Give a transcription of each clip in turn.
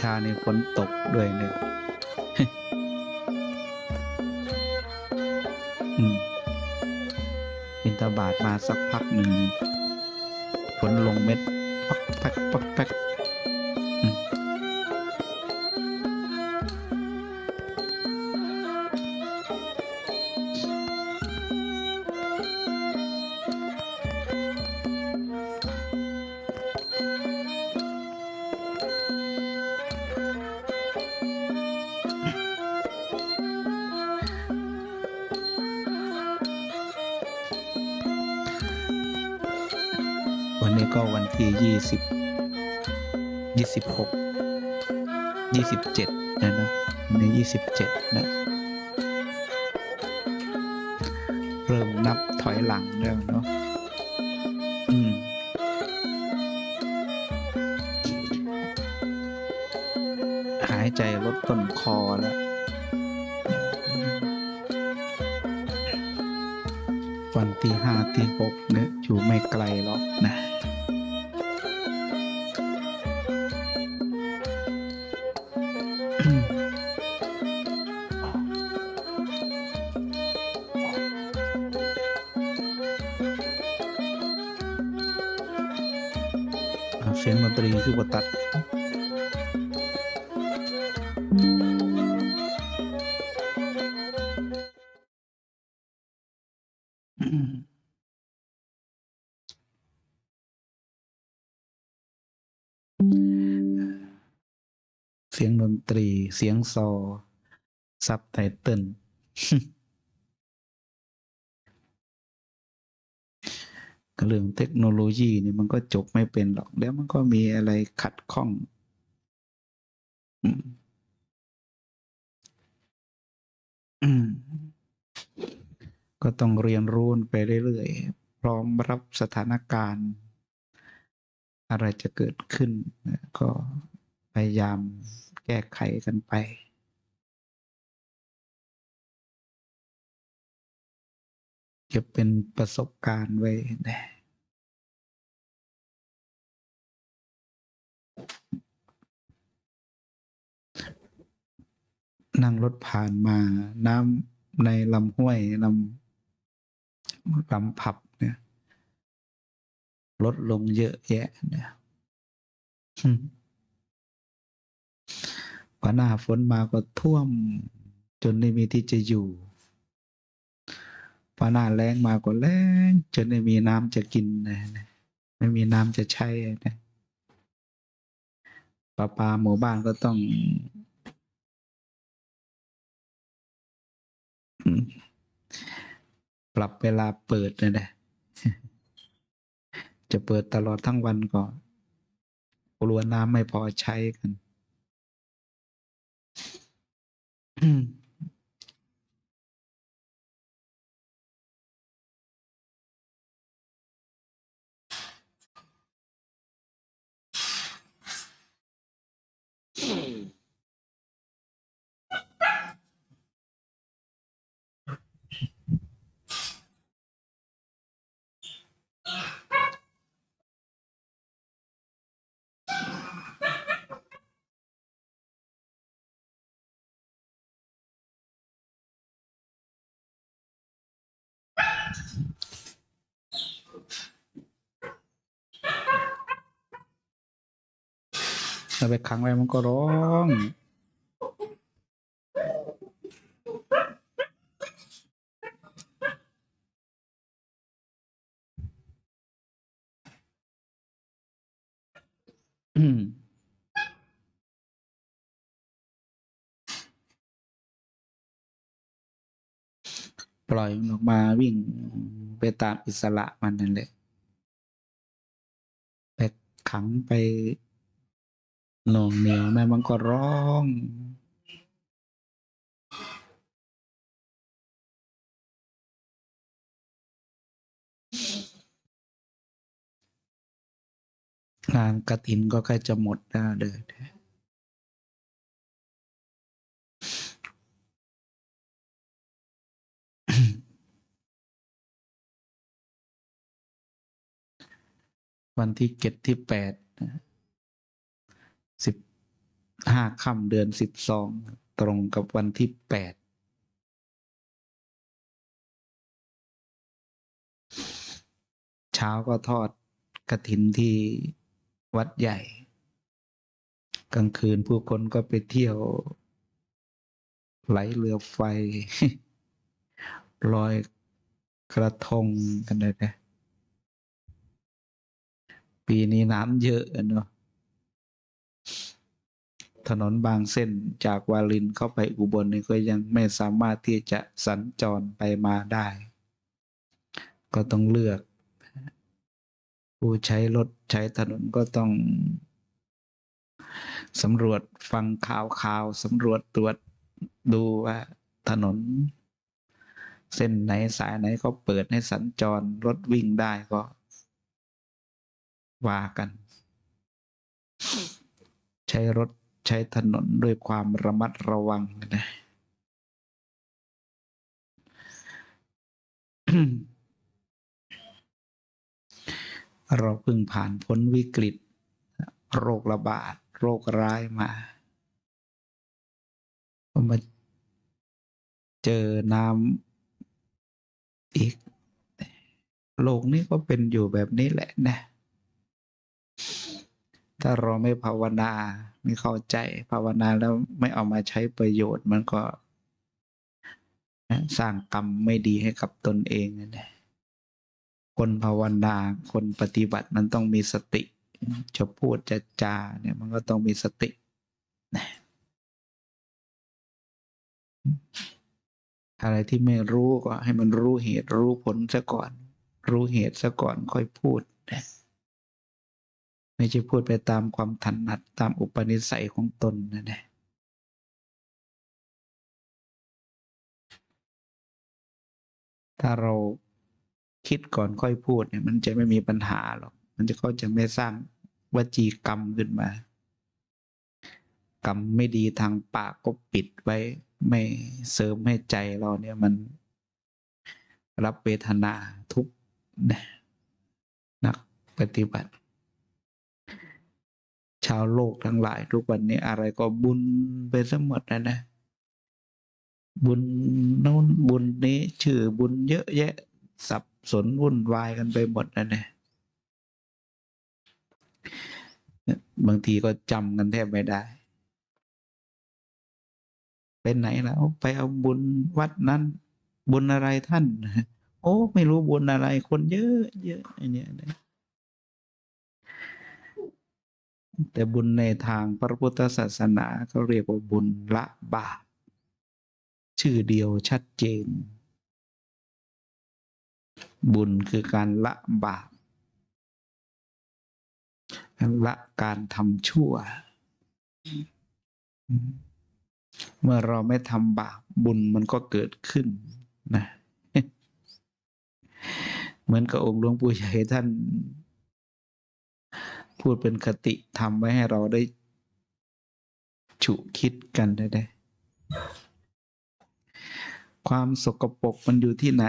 ชาในฝนตกด้วยเนี่ยอืมบินตาบาทมาสักพักหนึ่งฝนลงเม็ดปักแป๊กปักแป๊ก 27นะเริ่มนับถอยหลังแล้วเนาะอืมหายใจลดต้นคอแล้ววันที่ห้าที่หกเนี่ยอยู่ไม่ไกลหรอกนะ เสียงซอ ซับไตเติลก็เรื่องเทคโนโลยีนี่มันก็จบไม่เป็นหรอก แล้วมันก็มีอะไรขัดข้อง ก็ต้องเรียนรู้ไปเรื่อยๆ พร้อมรับสถานการณ์ อะไรจะเกิดขึ้น ก็พยายาม แก้ไขกันไปจะเป็นประสบการณ์ไว้นะนั่งรถผ่านมาน้ำในลำห้วยลำลำผับเนี่ยลดลงเยอะแยะเนี่ย พอหน้าฝนมาก็ท่วม จนไม่มีที่จะอยู่พอหน้าแล้งมาก็แล้งจนไม่มีน้ำจะกินนะไม่มีน้ำจะใช้นะประปลาหมู่บ้านก็ต้องปรับเวลาเปิดนะนะจะเปิดตลอดทั้งวันก็กลัวน้ำไม่พอใช้กัน อื เอาไปขังไว้มันก็ร้องปล่อยมันออกมาวิ่งไปตามอิสระมันนั่นแหละไปขังไป หน่วงเหนียวแม่มันก็ร้องงานกระถินก็ใกล้จะหมดแล้วเด้อวันที่เจ็ดที่แปดนะ ห้าค่ำเดือนสิบสองตรงกับวันที่แปดเช้าก็ทอดกระถินที่วัดใหญ่ กลางคืนผู้คนก็ไปเที่ยว ไหลเรือไฟลอยกระทงกันเลยนะปีนี้น้ำเยอะอะเนาะ ถนนบางเส้นจากวาลินเข้าไปอุบลนี่ก็ยังไม่สามารถที่จะสัญจรไปมาได้ ก็ต้องเลือก ผู้ใช้รถใช้ถนนก็ต้องสำรวจฟังข่าวข่าวสำรวจตรวจดูว่าถนน เส้นไหนสายไหนเขาเปิดให้สัญจรรถวิ่งได้ก็ ว่ากัน ใช้รถ ใช้ถนนด้วยความระมัดระวังนะเราเพิ่งผ่านพ้นวิกฤต โรคระบาด โรคร้ายมาพอมาเจอน้ำอีก โลกนี้ก็เป็นอยู่แบบนี้แหละนะ ถ้าเราไม่ภาวนาไม่เข้าใจภาวนาแล้วไม่เอามาใช้ประโยชน์ มันก็ สร้างกรรมไม่ดีให้กับตนเองนะคนภาวนาคนปฏิบัติมันต้องมีสติ จะพูดจะจาเนี่ยมันก็ต้องมีสติอะไรที่ไม่รู้ก็ให้มันรู้เหตุรู้ผลซะก่อน รู้เหตุซะก่อนค่อยพูดนะ ไม่ใช่พูดไปตามความถนัดตามอุปนิสัยของตนนะนะถ้าเราคิดก่อนค่อยพูดเนี่ยมันจะไม่มีปัญหาหรอก มันจะก็จะไม่สร้างวจีกรรมขึ้นมา กรรมไม่ดีทางปากก็ปิดไว้ ไม่เสริมให้ใจเราเนี่ยมันรับเวทนาทุกข์นะนักปฏิบัติ ชาวโลกทั้งหลาย ทุกวันนี้อะไรก็บุญไปซะหมดนะนะ บุญโน้นบุญนี้ชื่อบุญเยอะแยะ สับสนวุ่นวายกันไปหมดนะเนี่ยบางทีก็จำกันแทบไม่ได้เป็นไหนแล้วไปเอาบุญวัดนั้น บุญอะไรท่าน โอ้ ไม่รู้บุญอะไรคนเยอะเยอะไอเนี้ยนะ แต่บุญในทางพระพุทธศาสนาเขาเรียกว่าบุญละบาปชื่อเดียวชัดเจน บุญคือการละบาปละการทำชั่ว เมื่อเราไม่ทำบาปบุญมันก็เกิดขึ้นนะเหมือนกับองค์หลวงปู่ใหญ่ท่าน พูดเป็นคติทำไว้ให้เราได้ ฉุคิดกันได้ ความสกปรกมันอยู่ที่ไหน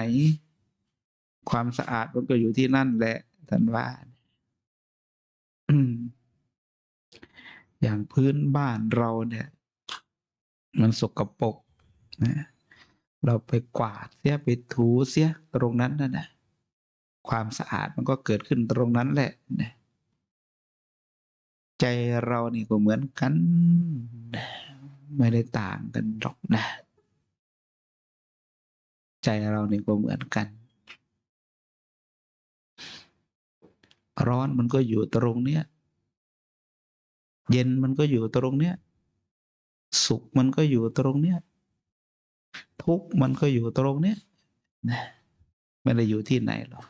ความสะอาดมันก็อยู่ที่นั่นแหละท่านว่าอย่างพื้นบ้านเราเนี่ย มันสกปรกนะเราไปกวาดเสียไปถูเสียตรงนั้นนั่นนะความสะอาดมันก็เกิดขึ้นตรงนั้นแหละนะ ใจเรานี่ก็เหมือนกัน ไม่ได้ต่างกันหรอกนะ ใจเรานี่ก็เหมือนกัน ร้อนมันก็อยู่ตรงเนี้ย เย็นมันก็อยู่ตรงเนี้ย สุขมันก็อยู่ตรงเนี้ย ทุกข์มันก็อยู่ตรงเนี้ยนะไม่ได้อยู่ที่ไหนหรอก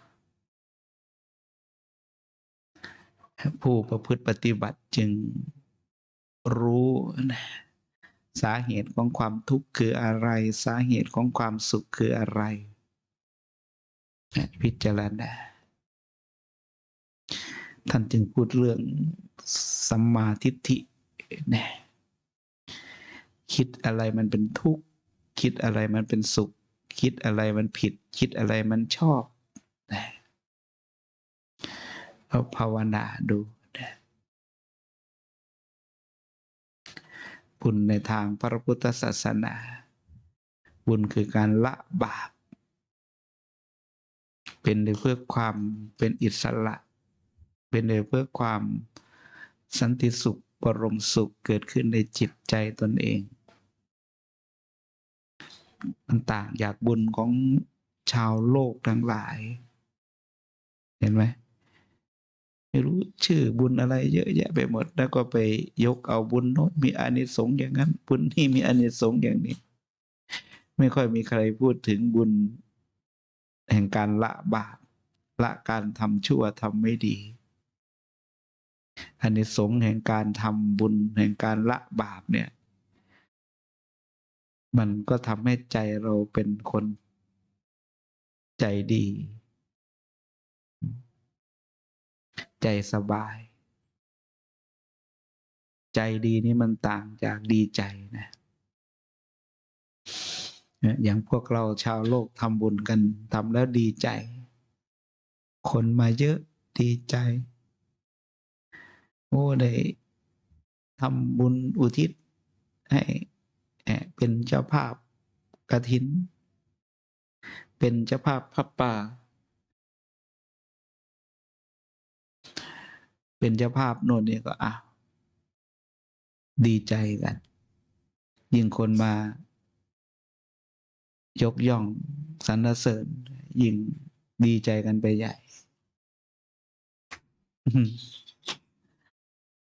ผู้ประพฤติปฏิบัติจึงรู้นะสาเหตุของความทุกข์คืออะไร สาเหตุของความสุขคืออะไร พิจารณาท่านจึงพูดเรื่องสัมมาทิฏฐินะคิดอะไรมันเป็นทุกข์ คิดอะไรมันเป็นสุข คิดอะไรมันผิด คิดอะไรมันชอบนะ เราภาวนาดูนะบุญในทางพระพุทธศาสนา บุญคือการละบาป เป็นไปเพื่อความเป็นอิสระ เป็นไปเพื่อความสันติสุขบรมสุขเกิดขึ้นในจิตใจตนเองมันต่างจากบุญของชาวโลกทั้งหลาย เห็นไหม ไม่รู้ชื่อบุญอะไรเยอะแยะไปหมด แล้วก็ไปยกเอาบุญโน้นมีอานิสงส์อย่างนั้น บุญนี่มีอานิสงส์อย่างนี้ ไม่ค่อยมีใครพูดถึงบุญ แห่งการละบาปละการทำชั่วทำไม่ดีอานิสงส์แห่งการทำบุญแห่งการละบาปเนี่ย มันก็ทำให้ใจเราเป็นคนใจดี ใจสบาย ใจดีนี่มันต่างจากดีใจนะอย่างพวกเราชาวโลกทำบุญกันทำแล้วดีใจ คนมาเยอะดีใจ โอ้ได้ทำบุญอุทิศให้เป็นเจ้าภาพกระถิน เป็นเจ้าภาพพระป่า เป็นเจ้าภาพโน่นนี่ก็อะดีใจกัน ยิ่งคนมา ยกย่องสรรเสริญ ยิ่งดีใจกันไปใหญ่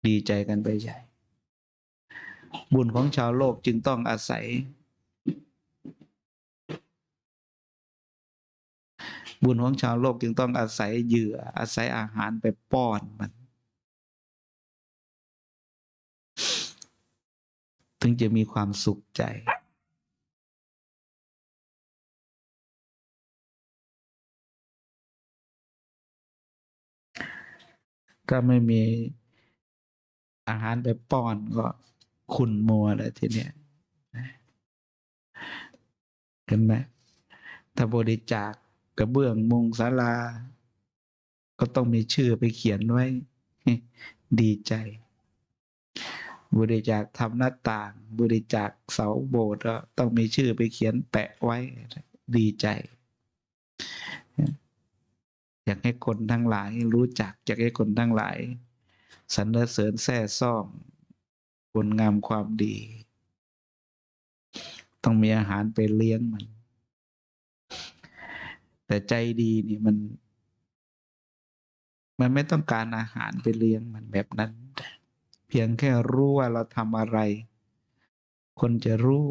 ดีใจกันไปใหญ่ บุญของชาวโลกจึงต้องอาศัย บุญของชาวโลกจึงต้องอาศัยเหยื่ออาศัยอาหารไปป้อนมัน ถึงจะมีความสุขใจถ้าไม่มีอาหารไปป้อนก็ขุนมัวแล้วทีเนี้ยเห็นไหมถ้าบริจาคกระเบื้องมุงศาลา ก็ต้องมีชื่อไปเขียนไว้ ดีใจ บริจาคทำหน้าต่าง บริจาคเสาโบสถ์ก็ต้องมีชื่อไปเขียนแปะไว้ดีใจ อยากให้คนทั้งหลายรู้จัก อยากให้คนทั้งหลายสรรเสริญแซ่ซ่องคุณงามความดี ต้องมีอาหารไปเลี้ยงมัน แต่ใจดีนี่มัน มันไม่ต้องการอาหารไปเลี้ยงมันแบบนั้น เพียงแค่รู้ว่าเราทำอะไร คนจะรู้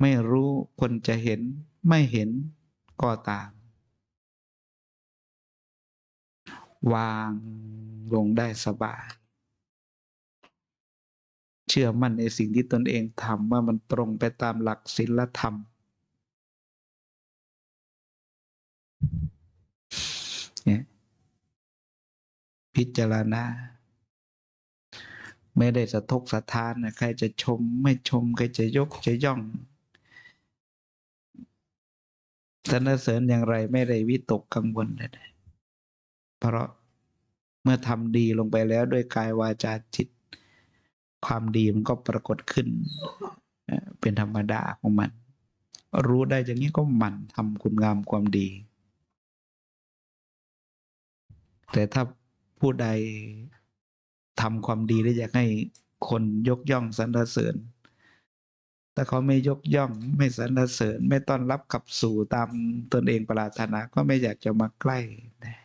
ไม่รู้คนจะเห็น ไม่เห็นก็ตาม วางลงได้สบาย เชื่อมั่นในสิ่งที่ตนเองทำว่ามันตรงไปตามหลักศีลธรรมเนี่ยพิจารณา ไม่ได้สะทกสะท้านนะใครจะชมไม่ชม ใครจะยกจะย่องสรรเสริญอย่างไรไม่ได้วิตกกังวลเลยเพราะเมื่อทำดีลงไปแล้วด้วยกายวาจาจิต ความดีมันก็ปรากฏขึ้น เป็นธรรมดาของมัน รู้ได้อย่างนี้ก็หมั่นทำคุณงามความดี แต่ถ้าผู้ใด ทำความดีแล้วอยากให้คนยกย่องสรรเสริญ แต่เขาไม่ยกย่องไม่สรรเสริญ ไม่ต้อนรับขับสู่ตามตนเองปรารถนาก็ไม่อยากจะมาใกล้นะ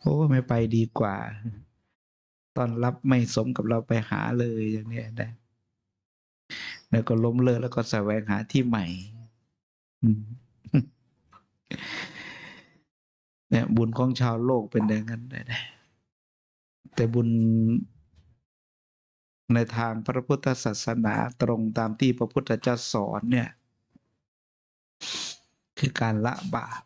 โอ้ไม่ไปดีกว่า ต้อนรับไม่สมกับเราไปหาเลยอย่างนี้นะแล้วก็ล้มเลิกแล้วก็แสวงหาที่ใหม่เนี่ยบุญของชาวโลกเป็นอย่างนั้นนะ แต่บุญในทางพระพุทธศาสนาตรงตามที่พระพุทธเจ้าสอนเนี่ย คือการละบาป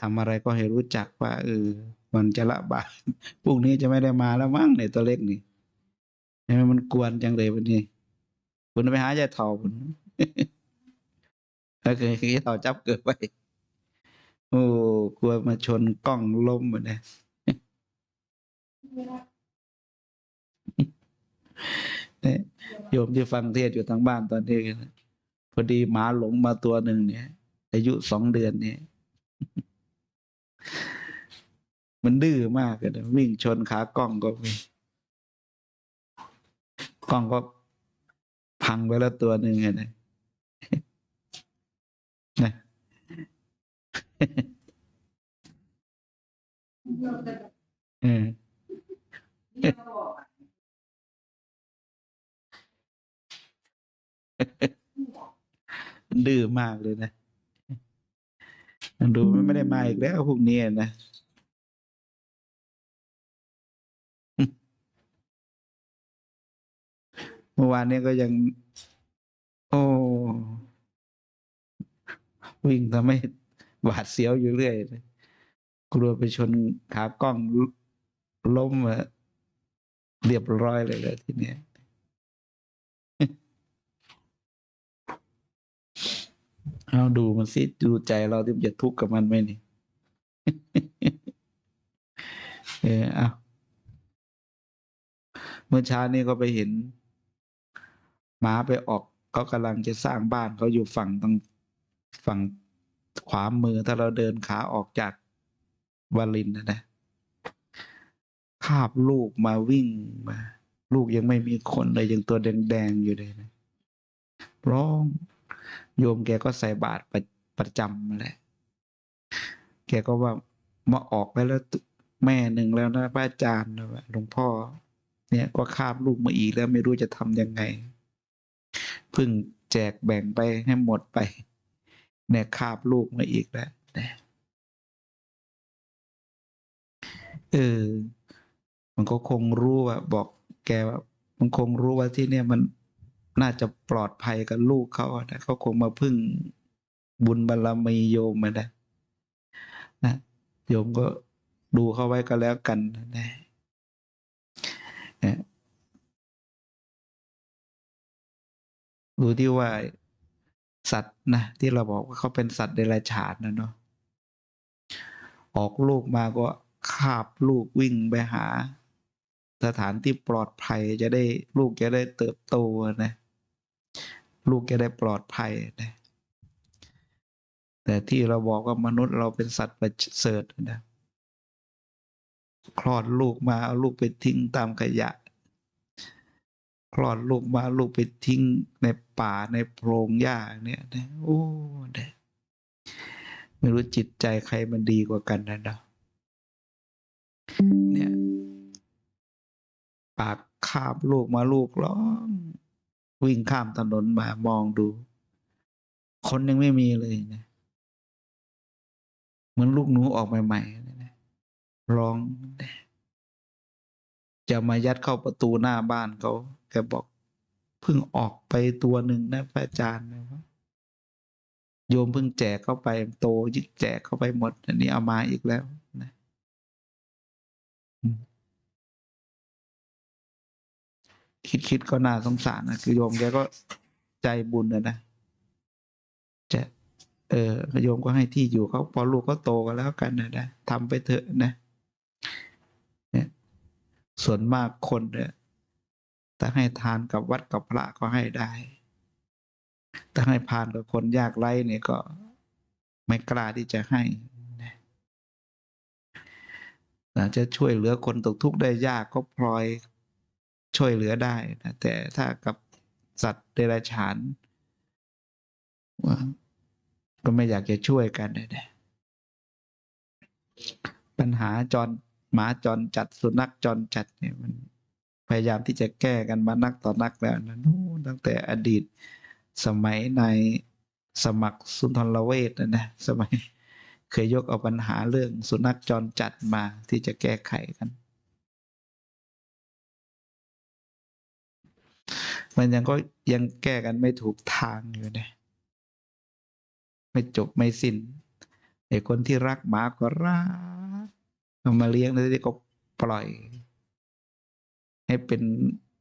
ทำอะไรก็ให้รู้จักว่าเออมันจะละบาปพรุ่งนี้จะไม่ได้มาแล้วมั้งในตัวเล็กนี่ใช่ไหมมันกวนจังเลยวันนี้ คุณไปหายายทอคุณแล้วเคยเคยต่อจับเกิดไปโอ้กลัวมาชนกล้องล้มหมดนเนี่ยโยมที่ฟังเทศอยู่ทางบ้านตอนนี้พอดีหมาหลงมาตัวหนึ่งเนี่ย อายุสองเดือนเนี่ยมันดื้อมากเลยวิ่งชนขากล้องก็มีกล้องก็ พังไปแล้วตัวหนึ่งไงนะนะเออมันดื้อมากเลยนะ ดูมันไม่ได้มาอีกแล้วพวกนี้นะ เมื่อวานนี้ก็ยัง โอ้วิ่งทำให้หวาดเสียวอยู่เรื่อยเลยกลัวไปชนขากล้องล้มเรียบร้อยเลยเลยทีเนี้ยเอาดูมันสิดูใจเราที่จะทุกข์กับมันไหมนี่ เออเอาเมื่อเช้านี้ก็ไปเห็น หมาไปออกเขากำลังจะสร้างบ้านเขาอยู่ฝั่งตรงฝั่งขวามือถ้าเราเดินขาออกจากวาลินนะนะคาบลูกมาวิ่งมา ลูกยังไม่มีคนเลยยังตัวแดงๆอยู่เลยนะร้อง โยมแกก็ใส่บาตรประประจำมาแหละ แกก็ว่ามาออกไปแล้วแม่หนึ่งแล้วนะพระอาจารย์นะว่าหลวงพ่อ เนี่ยก็คาบลูกมาอีกแล้วไม่รู้จะทำยังไง พิ่งแจกแบ่งไปให้หมดไป เนี่ยคาบลูกมาอีกแล้วนะเออ มันก็คงรู้ว่าบอกแกว่ามันคงรู้ว่าที่เนี่ยมันน่าจะปลอดภัยกับลูกเขาอะนะเขาคงมาพึ่งบุญบารรมีโยมมานะนะโยมก็ดูเข้าไว้ก็แล้วกันนะ ดูที่ว่าสัตว์นะที่เราบอกว่าเขาเป็นสัตว์เดรัจฉานนะเนาะออกลูกมาก็คาบลูกวิ่งไปหา สถานที่ปลอดภัยจะได้ลูกจะได้เติบโตนะ ลูกจะได้ปลอดภัยนะแต่ที่เราบอกว่ามนุษย์เราเป็นสัตว์ประเสริฐนะคลอดลูกมาเอาลูกไปทิ้งตามขยะ คลอดลูกมาลูกไปทิ้งในป่าในโพรงหญ้าเนี่ยนะโอ้เนี่ยไม่รู้จิตใจใครมันดีกว่ากันนะเนาะเนี่ย ปากคาบลูกมาลูกร้อง วิ่งข้ามถนนมามองดู คนยังไม่มีเลยนะเหมือนลูกหนูออกใหม่ๆนะร้องนะจะมายัดเข้าประตูหน้าบ้านเขา แกบอกเพิ่งออกไปตัวหนึ่งนะพระอาจารย์นะครับโยมเพิ่งแจกเข้าไปโตยึกแจกเข้าไปหมด อันนี้เอามาอีกแล้วนะคิดคิดก็น่าสงสารนะคือโยมแกก็ใจบุญนะนะจะเออโยมก็ให้ที่อยู่เขาพอลูกก็โตกันแล้วกันนะนะทำไปเถอะนะ เนี่ย ส่วนมากคนเนี่ย ถ้าให้ทานกับวัดกับพระก็ให้ได้ถ้าให้พานกับคนยากไร้เนี่ยก็ไม่กล้าที่จะให้นะจะช่วยเหลือคนตกทุกข์ได้ยากก็พลอยช่วยเหลือได้นะแต่ถ้ากับสัตว์เดรัจฉานก็ไม่อยากจะช่วยกันนะปัญหาจรหมาจรจัดสุนัขจรจัดเนี่ยมัน พยายามที่จะแก้กันมานักต่อนักแล้วนะนู้นตั้งแต่อดีตสมัยในสมัครสุนทรเวทนะนะสมัยเคยยกเอาปัญหาเรื่องสุนัขจรจัดมาที่จะแก้ไขกัน มันยังก็ยังแก้กันไม่ถูกทางอยู่นะไม่จบไม่สิ้นไอ้คนที่รักหมาก็รักมาเลี้ยงแล้วที่ก็ปล่อย ให้เป็น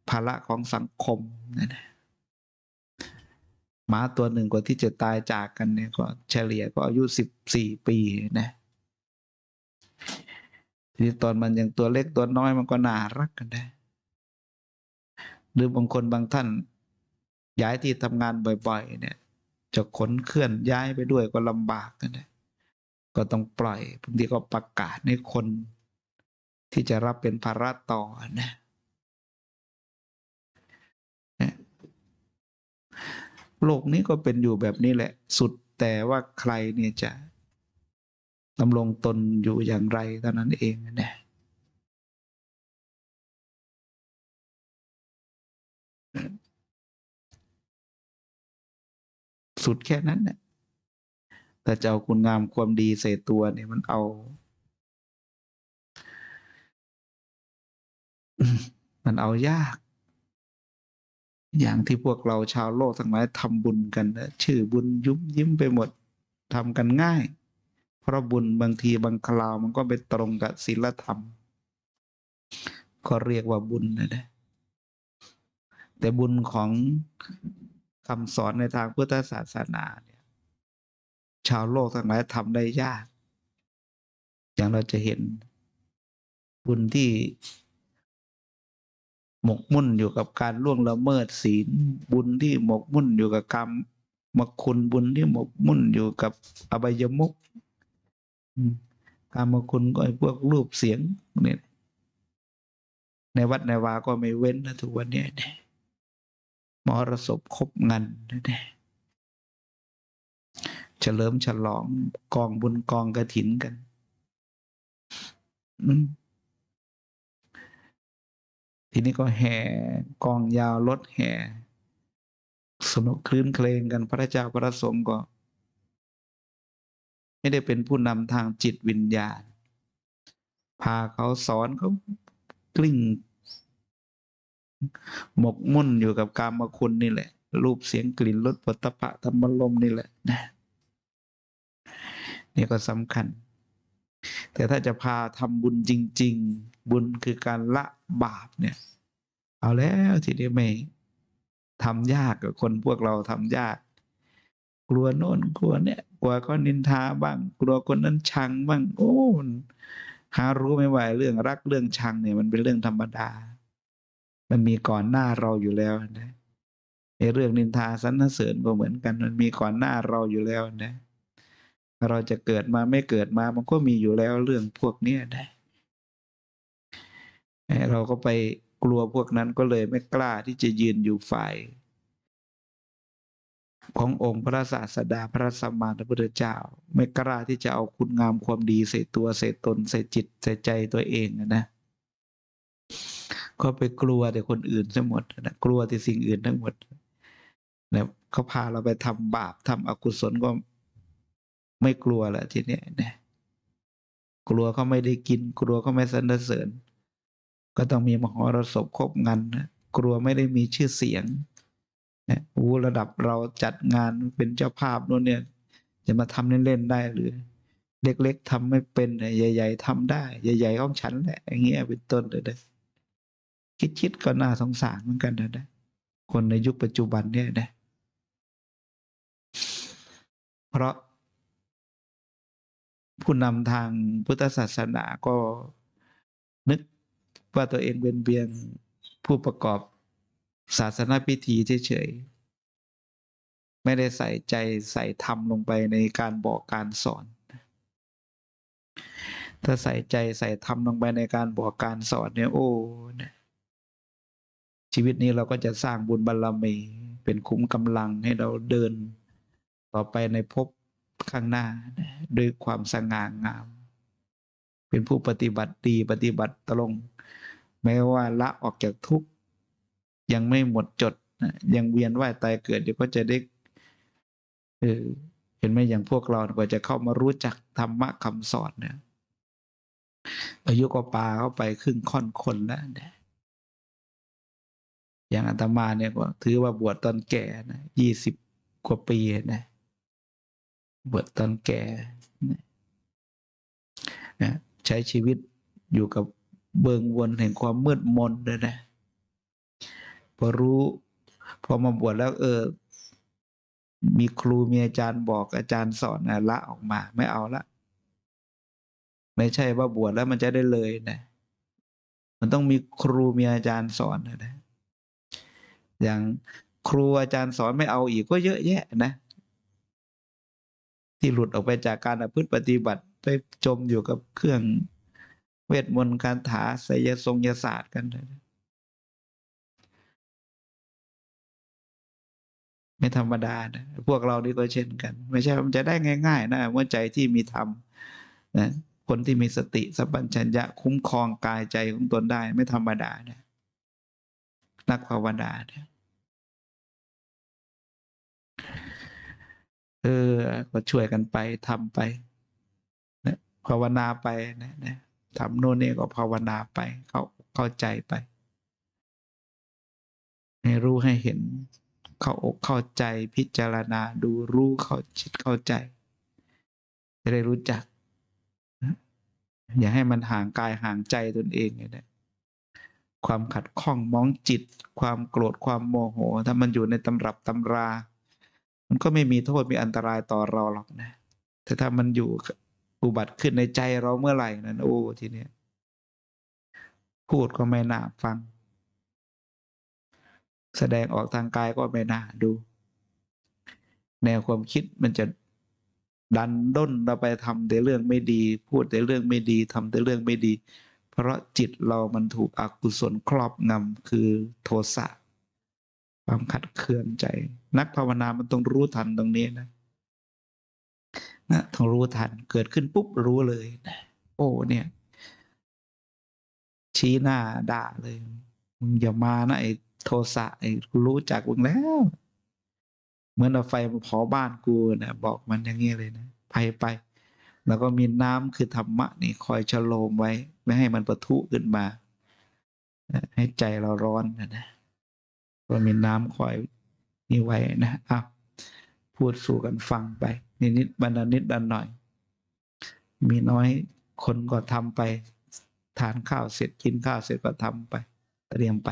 ภาระของสังคมนะนะหมาตัวหนึ่งกว่าที่จะตายจากกันเนี่ยก็เฉลี่ยก็อายุสิบสี่ปีนะที่ตอนมันยังตัวเล็กตัวน้อยมันก็น่ารักกันได้ หรือบางคนบางท่านย้ายที่ทำงานบ่อย ๆ เนี่ย จะขนเคลื่อนย้ายไปด้วยก็ลำบากกันนะก็ต้องปล่อยบางทีก็ประกาศให้คน ที่จะรับเป็นภาระต่อนะ โลกนี้ก็เป็นอยู่แบบนี้แหละ สุดแต่ว่าใครเนี่ยจะดำรงตนอยู่อย่างไรเท่านั้นเองนะสุดแค่นั้นนะถ้าจะเอาคุณงามความดีใส่ตัวเนี่ยมันเอา มันเอายาก อย่างที่พวกเราชาวโลกทั้งหลายทำบุญกันนะชื่อบุญยุ้มยิ้มไปหมดทำกันง่าย เพราะบุญบางทีบางคราวมันก็ไปตรงกับศีลธรรมก็เรียกว่าบุญนะนะแต่บุญของคำสอนในทางพุทธศาสนาเนี่ยชาวโลกทั้งหลายทำได้ยาก อย่างเราจะเห็นบุญที่ หมกมุ่นอยู่กับการล่วงละเมิดศีลบุญที่หมกมุ่นอยู่กับกรรมมคุณบุญที่หมกมุ่นอยู่กับอบายมุกกรรมคุณก็ไอ้พวกรูปเสียงเนี่ยในวัดในวาก็ไม่เว้นนะทุกวันนี้เนี่ยมรสพครบเงินเนี่ยเฉลิมฉลองกองบุญกองกระถินกัน อืม ทีนี้ก็แห่กองยาวรถแห่ สนุกคลื่นเคลงกันพระเจ้าพระสงฆ์ก็ ไม่ได้เป็นผู้นำทางจิตวิญญาณ พาเขาสอนเขากลิ้ง หมกมุ่นอยู่กับกามคุณนี่แหละ รูปเสียงกลิ่นรสปตปะธรรมลมนี่แหละนะนี่ก็สำคัญ แต่ถ้าจะพาทำบุญจริง ๆ บุญคือการละบาปเนี่ย เอาแล้วทีนี้ไม่ทำยากกับคนพวกเราทำยาก กลัวโน่นกลัวเนี่ย กลัวก็นินทาบ้าง กลัวคนนั้นชังบ้าง โอ้หารู้ไม่ไหวเรื่องรักเรื่องชังเนี่ยมันเป็นเรื่องธรรมดา มันมีก่อนหน้าเราอยู่แล้วนะไอ้เรื่องนินทาสรรเสริญก็เหมือนกัน มันมีก่อนหน้าเราอยู่แล้วนะ เราจะเกิดมาไม่เกิดมามันก็มีอยู่แล้วเรื่องพวกนี้นะเราก็ไปกลัวพวกนั้นก็เลยไม่กล้าที่จะยืนอยู่ฝ่าย ขององค์พระศาสดาพระสัมมาสัมพุทธเจ้า ไม่กล้าที่จะเอาคุณงามความดีใส่ตัวใส่ตนใส่จิตใส่ใจตัวเองนะก็ไปกลัวแต่คนอื่นทั้งหมดนะกลัวแต่สิ่งอื่นทั้งหมดนะเขาพาเราไปทำบาปทำอกุศลก็ ไม่กลัวละทีเนี้ยนะกลัวเขาไม่ได้กิน กลัวเขาไม่สรรเสริญ ก็ต้องมีมหรสพครบงานนะกลัวไม่ได้มีชื่อเสียงนะอู้ระดับเราจัดงานเป็นเจ้าภาพนู่นเนี่ย จะมาทำเล่นๆได้หรือ เล็กๆทำไม่เป็นใหญ่ ๆทำได้ ใหญ่ๆของฉันแหละอย่างเงี้ยเป็นต้นเลยนะคิดๆก็น่าสงสารเหมือนกันนะนะคนในยุคปัจจุบันเนี่ยนะเพราะ ผู้นำทางพุทธศาสนาก็นึกว่าตัวเองเป็นเพียงผู้ประกอบศาสนาพิธีเฉยๆ ไม่ได้ใส่ใจใส่ธรรมลงไปในการบอกการสอน ถ้าใส่ใจใส่ธรรมลงไปในการบอกการสอนเนี่ยโอ้ชีวิตนี้เราก็จะสร้างบุญบารรมีเป็นคุ้มกำลังให้เราเดิน ต่อไปในภพ ข้างหน้าด้วยความสง่างาม เป็นผู้ปฏิบัติดีปฏิบัติตรง แม้ว่าละออกจากทุกข์ยังไม่หมดจดยังเวียนว่ายตายเกิดเดี๋ยวก็จะได้เออเห็นไหมอย่างพวกเรากว่าจะเข้ามารู้จักธรรมะคำสอนเนี่ยอายุก็ปาเข้าไปครึ่งค่อนคนแล้วอย่างอาตมาเนี่ยก็ถือว่าบวชตอนแก่นะยี่สิบกว่าปีนะ บวชตอนแก่นะใช้ชีวิตอยู่กับเบิงวนแห่งความมืดมนเลยนะ พอรู้ พอมาบวชแล้วเออ มีครูมีอาจารย์บอกอาจารย์สอนนะละออกมา ไม่เอาละ ไม่ใช่ว่าบวชแล้วมันจะได้เลยนะ มันต้องมีครูมีอาจารย์สอนนะนะอย่างครูอาจารย์สอนไม่เอาอีกก็เยอะแยะนะ ที่หลุดออกไปจากการประพฤติปฏิบัติไปจมอยู่กับเครื่องเวทมนต์การถาไสยทรงยศาสตร์กันนะไม่ธรรมดานะพวกเรานี่ก็เช่นกัน ไม่ใช่มันจะได้ง่าย ๆ นะเมื่อใจที่มีธรรมนะคนที่มีสติสัพพัญชัญญะคุ้มครองกายใจของตนได้ ไม่ธรรมดานะนักภาวนาเนี่ย เออ ก็ช่วยกันไปทำไปนะภาวนาไปนะนะทำโน่นนี่ก็ภาวนาไป เข้าเข้าใจไป ให้รู้ให้เห็น เข้าอกเข้าใจพิจารณาดูรู้เข้าจิตเข้าใจ จะได้รู้จัก อย่าให้มันห่างกายห่างใจตนเองไงนะความขัดข้องมองจิต ความโกรธความโมโห ถ้ามันอยู่ในตำรับตำรา มันก็ไม่มีโทษมีอันตรายต่อเราหรอกนะ แต่ถ้ามันอยู่อุบัติขึ้นในใจเราเมื่อไหร่นั้นโอ้ทีเนี้ยพูดก็ไม่น่าฟัง แสดงออกทางกายก็ไม่น่าดู แนวความคิดมันจะดันด้นเราไปทำแต่เรื่องไม่ดี พูดแต่เรื่องไม่ดีทำแต่เรื่องไม่ดี เพราะจิตเรามันถูกอกุศลครอบงำคือโทสะ ความขัดเคืองใจ นักภาวนามันต้องรู้ทันตรงนี้นะนะต้องรู้ทันเกิดขึ้นปุ๊บรู้เลยนะโอ้เนี่ย ชี้หน้าด่าเลยมึงอย่ามานะไอ้โทสะไอ้กูรู้จักมึงแล้วเหมือนเอาไฟมาเผาบ้านกูนะบอกมันอย่างนี้เลยนะไปไปแล้วก็มีน้ำคือธรรมะนี่คอยชะโลมไว้ ไม่ให้มันประทุขึ้นมา ให้ใจเราร้อนนะนะ ก็มีน้ำคอยนี่ไว้นะอะพูดสู่กันฟังไป นิดนิดบันดานิดบันหน่อย มีน้อยคนก็ทำไป ทานข้าวเสร็จกินข้าวเสร็จก็ทำไป เตรียมไป